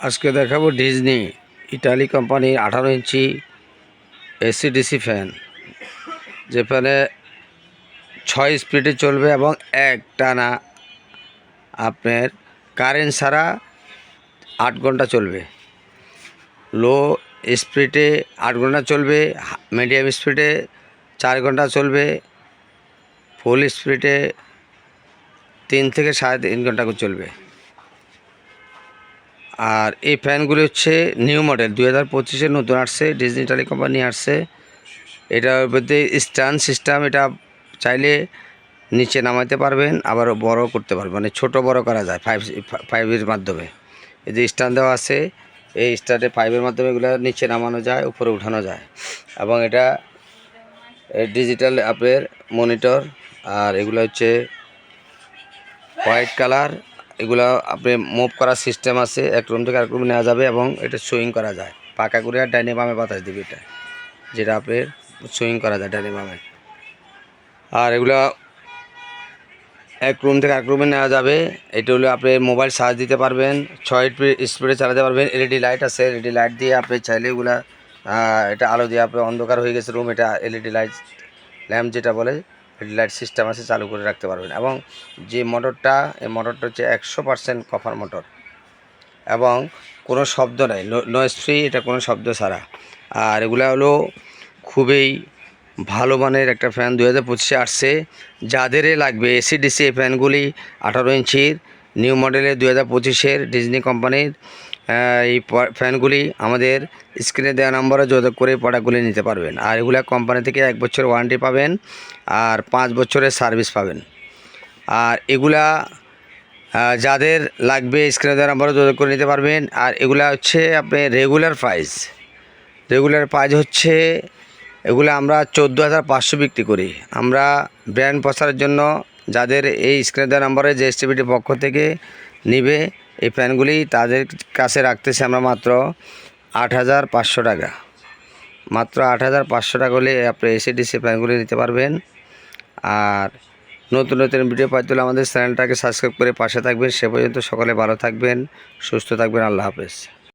আজকে দেখাবো Disney, Italy কোম্পানির আঠারো ইঞ্চি এসিডিসি ফ্যান। যে ফ্যানে ছয় স্পিডে চলবে এবং এক টানা আপনার কারেন্ট ছাড়া আট ঘণ্টা চলবে। লো স্পিডে আট ঘণ্টা চলবে, মিডিয়াম স্পিডে চার ঘণ্টা চলবে, ফুল স্পিডে তিন থেকে সাড়ে তিন ঘণ্টা চলবে। আর এই ফ্যানগুলি হচ্ছে নিউ মডেল, দুই হাজার পঁচিশে নতুন আসছে ডিজনি ইটালি কোম্পানি আসছে। এটার মধ্যে স্ট্যান্ড সিস্টেম, এটা চাইলে নিচে নামাতে পারবেন আবার বড় করতে পারবেন মানে ছোটো বড় করা যায় ফাইভ ফাইভের মাধ্যমে। এই যে স্ট্যান্ড দেওয়া আছে, এই স্ট্যান্ডে ফাইভের মাধ্যমে এগুলো নিচে নামানো যায়, উপরে উঠানো যায়। এবং এটা ডিজিটাল অ্যাপের মনিটর আর এগুলো হচ্ছে হোয়াইট কালার এগুলো আপনি মুভ করার সিস্টেম আছে, এক রুম থেকে এক রুম নেওয়া যাবে এবং এটা সুইং করা যায়। পাকা করে আর ডাইনে বামে বাতাস দিবে এটা, যেটা আপনার সুইং করা যায় ডাইনে বামে। আর এগুলো এক রুম থেকে এক রুমে নেওয়া যাবে, এটা হলো আপনি মোবাইল চার্জ দিতে পারবেন, ছয় স্পিডে চালাতে পারবেন এলইডি লাইট আছে এলইডি লাইট দিয়ে আপনি চাইলে এগুলা এটা আলো দিয়ে আপনি অন্ধকার হয়ে গেছে রুম এটা এলইডি লাইট ল্যাম্প যেটা বলে এলইডি লাইট সিস্টেম আছে, চালু করে রাখতে পারবেন। এবং যে মোটরটা, এই মোটরটা হচ্ছে একশো পার্সেন্ট কফার মোটর। এবং কোনো শব্দ নাই নয়েজ ফ্রি এটা কোনো শব্দ ছাড়া। আর এগুলা হলো খুবই ভালো মানের একটা ফ্যান দু হাজার পঁচিশে আসছে। যাদেরই লাগবে এসি ডিসি এই ফ্যানগুলি আঠারো ইঞ্চির নিউ মডেলের দু হাজার পঁচিশের ডিজনি কোম্পানির এই ফ্যানগুলি আমাদের স্ক্রিনে দেওয়া নম্বরে যোগাযোগ করে প্রোডাক্টগুলি নিতে পারবেন। আর এগুলো কোম্পানি থেকে এক বছর ওয়ারেন্টি পাবেন আর পাঁচ বছরের সার্ভিস পাবেন। আর এগুলা যাদের লাগবে স্ক্রিনে দেওয়া নম্বরে যোগাযোগ করে নিতে পারবেন। আর এগুলা হচ্ছে আপনি রেগুলার প্রাইস রেগুলার প্রাইস হচ্ছে, এগুলো আমরা চোদ্দ হাজার পাঁচশো বিক্রি করি। আমরা ব্র্যান্ড প্রচারের জন্য যাদের এই স্ক্রিনে দেওয়া নম্বরে যে এসটিভিটির পক্ষ থেকে নিবে এই ফ্যানগুলি তাদের কাছে রাখতেছি আমরা মাত্র আট হাজার পাঁচশো টাকা। মাত্র আট হাজার পাঁচশো টাকা হলে আপনি এসিডিসি ফ্যানগুলি নিতে পারবেন। আর নতুন নতুন ভিডিও পাই তুলে আমাদের চ্যানেলটাকে সাবস্ক্রাইব করে পাশে থাকবেন। সে পর্যন্ত সকলে ভালো থাকবেন, সুস্থ থাকবেন। আল্লাহ হাফেজ।